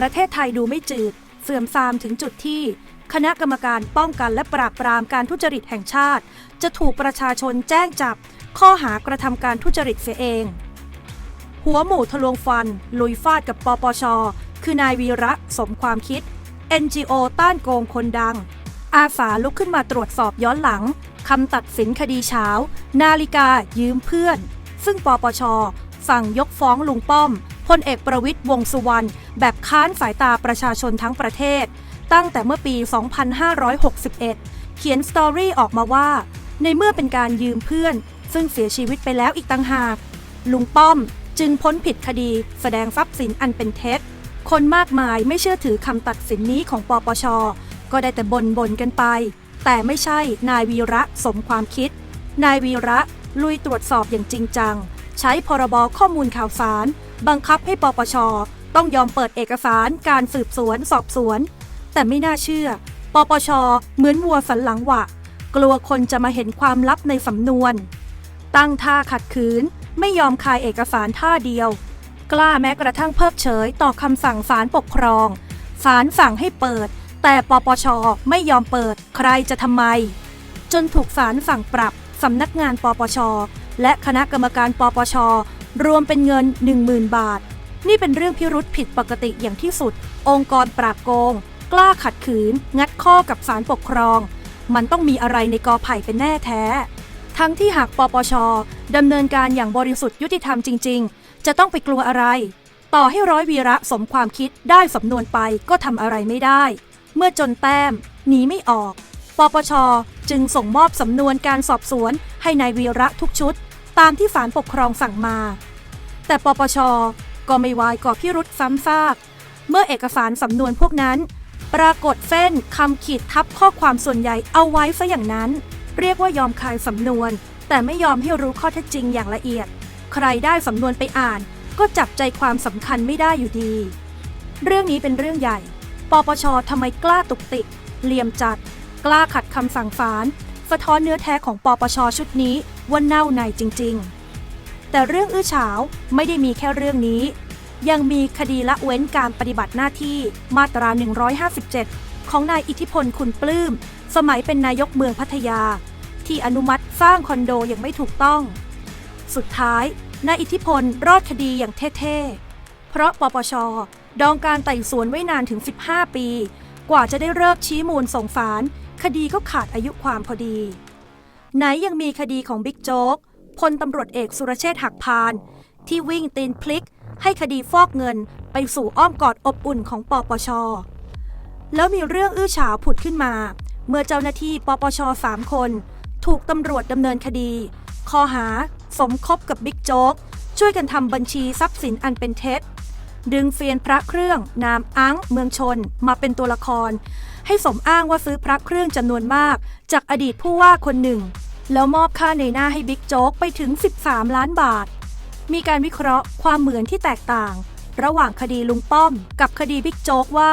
ประเทศไทยดูไม่จืด เสื่อมทรามถึงจุดที่ คณะกรรมการป้องกันและปราบปรามการทุจริตแห่งชาติ จะถูกประชาชนแจ้งจับ ข้อหากระทำการทุจริตเสียเอง หัวหมู่ทะลวงฟัน ลุยฟาดกับปปช คือนายวีระสมความคิด NGO ต้านโกงคนดัง อาสาลุกขึ้นมาตรวจสอบย้อนหลังคำตัดสินคดีเช้า นาฬิกายืมเพื่อน ซึ่งปปช สั่งยกฟ้องลุงป้อม พลเอกประวิตยวงสุวรรณแบบค้านสายตาประชาชนทั้งประเทศ ตั้งแต่เมื่อปี 2561 เขียนสตอรี่ออกมาว่า ในเมื่อเป็นการยืมเพื่อน ซึ่งเสียชีวิตไปแล้วอีกต่างหาก ลุงป้อมจึงพ้นผิดคดีแสดงทรัพย์สินอันเป็นเท็จ คนมากมายไม่เชื่อถือคำตัดสินนี้ของปปช ก็ได้แต่บนบนๆกันไป แต่ไม่ใช่นายวีระสมความคิด นายวีระลุยตรวจสอบอย่างจริงจัง ใช้พรบข้อมูลข่าวสาร บังคับให้ปปช ต้องยอมเปิดเอกสารการสืบสวนสอบสวน แต่ไม่น่าเชื่อ ปปช เหมือนวัวสันหลังหวะ กลัวคนจะมาเห็นความลับในสำนวน ตั้งท่าขัดขืน ไม่ยอมคายเอกสารท่าเดียว กล้าแม้กระทั่งเพิกเฉยต่อคำสั่งศาลปกครองศาลสั่งให้เปิด แต่ปปช ไม่ยอมเปิด ใครจะทำไม จนถูกศาลสั่งปรับสำนักงานปปช และคณะกรรมการปปช รวมเป็นเงิน 10,000 บาท นี่เป็นเรื่องพิรุษผิดปกติอย่างที่สุด องค์กรปราบโกง กล้าขัดขืน งัดข้อกับศาลปกครอง มันต้องมีอะไรในกอไผ่เป็นแน่แท้ ทั้งที่หากปปชดำเนินการอย่างบริสุทธิ์ยุติธรรมจริง ๆ จะต้องไปกลัวอะไร ต่อให้ร้อยวีระสมความคิดได้สำนวนไปก็ทำอะไรไม่ได้ เมื่อจนแต้มหนีไม่ออก ปปช จึงส่งมอบสำนวนการสอบสวนให้ในายวีระทุกชุด ตามที่ศาลปกครองสั่งมา แต่ปปช ก็ไม่วายก่อพิรุษซ้ำซาก เมื่อเอกสารสำนวนพวกนั้น ปรากฏเส้นคำขีดทับข้อความส่วนใหญ่เอาไว้ซะอย่างนั้น เรียกว่ายอมคายสำนวน แต่ไม่ยอมให้รู้ข้อเท็จจริงอย่างละเอียด ใครได้สำนวนไปอ่าน ก็จับใจความสำคัญไม่ได้อยู่ดี เรื่องนี้เป็นเรื่องใหญ่ ปปชทำไมกล้าตุกติกเหลี่ยมจัด กล้าขัดคำสั่งศาลสะท้อนเนื้อแท้ของปปชชุดนี้ว่าเน่าในจริง ๆ แต่เรื่องอื้อฉาวไม่ได้มีแค่เรื่องนี้ ยังมีคดีละเว้นการปฏิบัติหน้าที่มาตรา 157 ของนายอิทธิพลคุณปลื้ม สมัยเป็นนายกเมืองพัทยา ที่อนุมัติสร้างคอนโดอย่างไม่ถูกต้อง สุดท้ายนายอิทธิพลรอดคดีอย่างเท่ๆ เพราะปปช ดองการไต่สวนไว้นานถึง 15 ปี กว่าจะได้เลิกชี้มูลส่งสารคดีก็ขาดอายุความพอดี ไหนยังมีคดีของบิ๊กโจ๊ก พลตำรวจเอกสุรเชษฐ์หักพาน ที่วิ่งตีนพลิก ให้คดีฟอกเงินไปสู่อ้อมกอดอบอุ่นของปปช แล้วมีเรื่องอื้อฉาวผุดขึ้นมา เมื่อเจ้าหน้าที่ปปชสามคน ถูกตำรวจดำเนินคดีข้อหา สมคบกับบิ๊กโจ๊กช่วยกันทำบัญชีทรัพย์สินอันเป็นเท็จ ดึงเฟียนพระเครื่องนามอังเมืองชนมาเป็นตัวละคร ให้สมอ้างว่าซื้อพระเครื่องจำนวนมาก จากอดีตผู้ว่าคนหนึ่ง แล้วมอบค่าในหน้าให้บิ๊กโจ๊กไปถึง 13 ล้านบาท มีการวิเคราะห์ความเหมือนที่แตกต่าง ระหว่างคดีลุงป้อม กับคดีบิ๊กโจ๊กว่า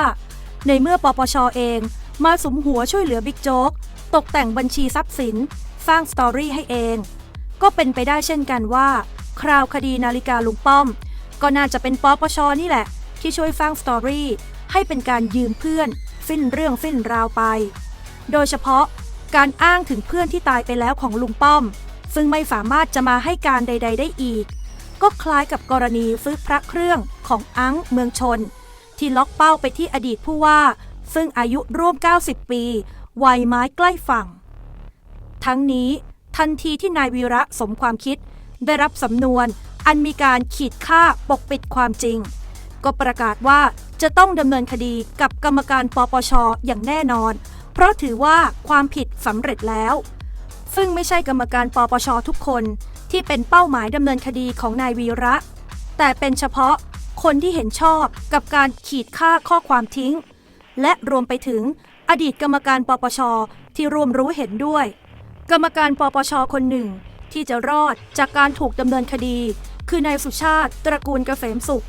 ในเมื่อปปชเองมาสมหัวช่วยเหลือบิ๊กโจ๊กตกแต่งบัญชีทรัพย์สิน สร้างสตอรี่ให้เอง ก็เป็นไปได้เช่นกันว่า คราวคดีนาฬิกาลุงป้อม ก็น่าจะเป็นปปชนี่แหละ ที่ช่วยสร้างสตอรี่ให้เป็นการยืมเพื่อนสิ้นเรื่องสิ้นราวไป โดยเฉพาะ การอ้างถึงเพื่อนที่ตายไปแล้วของลุงป้อม ซึ่งไม่สามารถจะมาให้การใด ๆ ได้อีก ก็คล้ายกับกรณีซื้อพระเครื่องของอังเมืองชน ที่ล็อกเป้าไปที่อดีตผู้ว่า ซึ่งอายุร่วม 90 ปีวัยไม้ใกล้ฝั่ง ทั้งนี้ทันทีที่นายวีระสมความคิดได้รับสำนวนอันมีการขีดค่าปกปิดความจริง ก็ประกาศว่าจะต้องดำเนินคดีกับกรรมการปปชอย่างแน่นอน เพราะถือว่าความผิดสำเร็จแล้ว ซึ่งไม่ใช่กรรมการปปชทุกคนที่เป็นเป้าหมายดำเนินคดีของนายวีระ แต่เป็นเฉพาะคนที่เห็นชอบกับการขีดค่าข้อความทิ้ง และรวมไปถึงอดีตกรรมการปปชที่ร่วมรู้เห็นด้วย กรรมการปปชคนหนึ่ง ที่จะรอดจากการถูกดำเนินคดี คือนายสุชาติตระกูลกเกษมสุข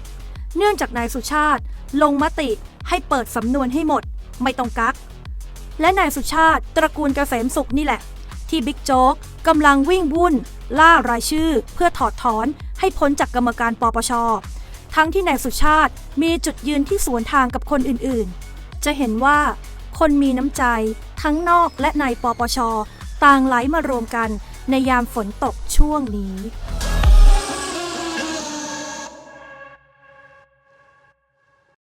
เนื่องจากนายสุชาติลงมติให้เปิดสำนวนให้หมด ไม่ต้องกัก และนายสุชาติ ตระกูลเกษมสุขนี่แหละ ที่บิ๊กโจ๊กกำลังวิ่งวุ่น ล่ารายชื่อ เพื่อถอดถอนให้พ้นจากกรรมการปปช ทั้งที่นายสุชาติมีจุดยืนที่สวนทางกับคนอื่นๆ จะเห็นว่า คนมีน้ำใจ ทั้งนอกและในปปช ต่างไหลมารวมกันในยามฝนตกช่วงนี้